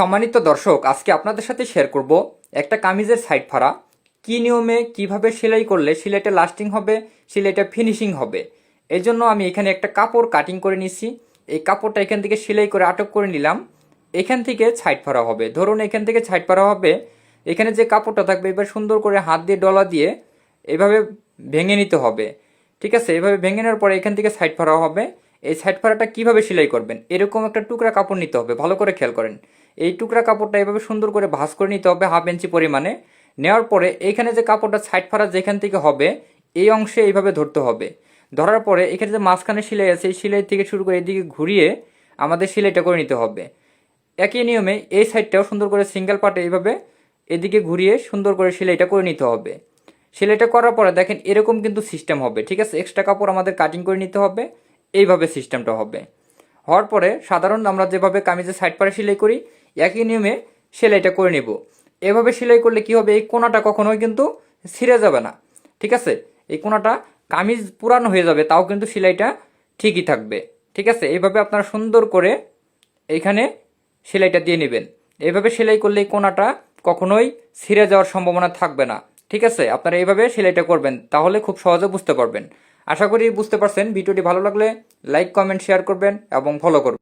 সম্মানিত দর্শক, আজকে আপনাদের সাথে শেয়ার করব একটা কামিজের সাইড ফাড়া। কি নিয়মে, কীভাবে সেলাই করলে সিলাইটা লাস্টিং হবে সিলাইটা ফিনিশিং হবে? এই জন্য আমি এখানে একটা কাপড় কাটিং করে নিছি এই কাপড়টা এখান থেকে সেলাই করে আটক করে নিলাম। এখান থেকে সাইড ফাড়া হবে। ধরুন এখান থেকে সাইড ফাড়া হবে, এখানে যে কাপড়টা থাকবে, এবার সুন্দর করে হাত দিয়ে ডলা দিয়ে এভাবে ভেঙে নিতে হবে। ঠিক আছে? এভাবে ভেঙে নেওয়ার পরে এখান থেকে সাইড ফাড়া হবে। এই সাইড ফাড়াটা কীভাবে সেলাই করবেন? এরকম একটা টুকরা কাপড় নিতে হবে। ভালো করে খেয়াল করেন। এই টুকরা কাপড়টা এভাবে সুন্দর করে ভাঁজ করে নিতে হবে হাফ ইঞ্চি পরিমাণে। নেওয়ার পরে এইখানে যে কাপড়টা সাইড ফাড়া যেখান থেকে হবে, এই অংশে এইভাবে ধরতে হবে। ধরার পরে এখানে যে মাঝখানে সেলাই আছে, এই সেলাই থেকে শুরু করে এদিকে ঘুরিয়ে আমাদের সেলাইটা করে নিতে হবে। একই নিয়মে এই সাইডটাও সুন্দর করে সিঙ্গেল পার্টে এইভাবে এদিকে ঘুরিয়ে সুন্দর করে সেলাইটা করে নিতে হবে। সেলাইটা করার পরে দেখেন এরকম কিন্তু সিস্টেম হবে, ঠিক আছে? এক্সট্রা কাপড় আমাদের কাটিং করে নিতে হবে, এইভাবে সিস্টেমটা হবে। হওয়ার পরে সাধারণ আমরা যেভাবে কামিজের সাইড পারে সেলাই করি, একই নিয়মে সেলাইটা করে নেব। এভাবে সেলাই করলে কি হবে? এই কোনাটা কখনোই কিন্তু ছিঁড়ে যাবে না। ঠিক আছে? এই কোনাটা কামিজ পুরানো হয়ে যাবে, তাও কিন্তু সেলাইটা ঠিকই থাকবে। ঠিক আছে? এইভাবে আপনারা সুন্দর করে এইখানে সেলাইটা দিয়ে নেবেন। এইভাবে সেলাই করলে এই কোনাটা কখনোই ছিঁড়ে যাওয়ার সম্ভাবনা থাকবে না। ঠিক আছে? আপনারা এইভাবে সেলাইটা করবেন, তাহলে খুব সহজে বুঝতে পারবেন। আশা করি বুঝতে পারছেন। ভিডিওটি ভালো লাগলে লাইক কমেন্ট শেয়ার করবেন এবং ফলো করবেন।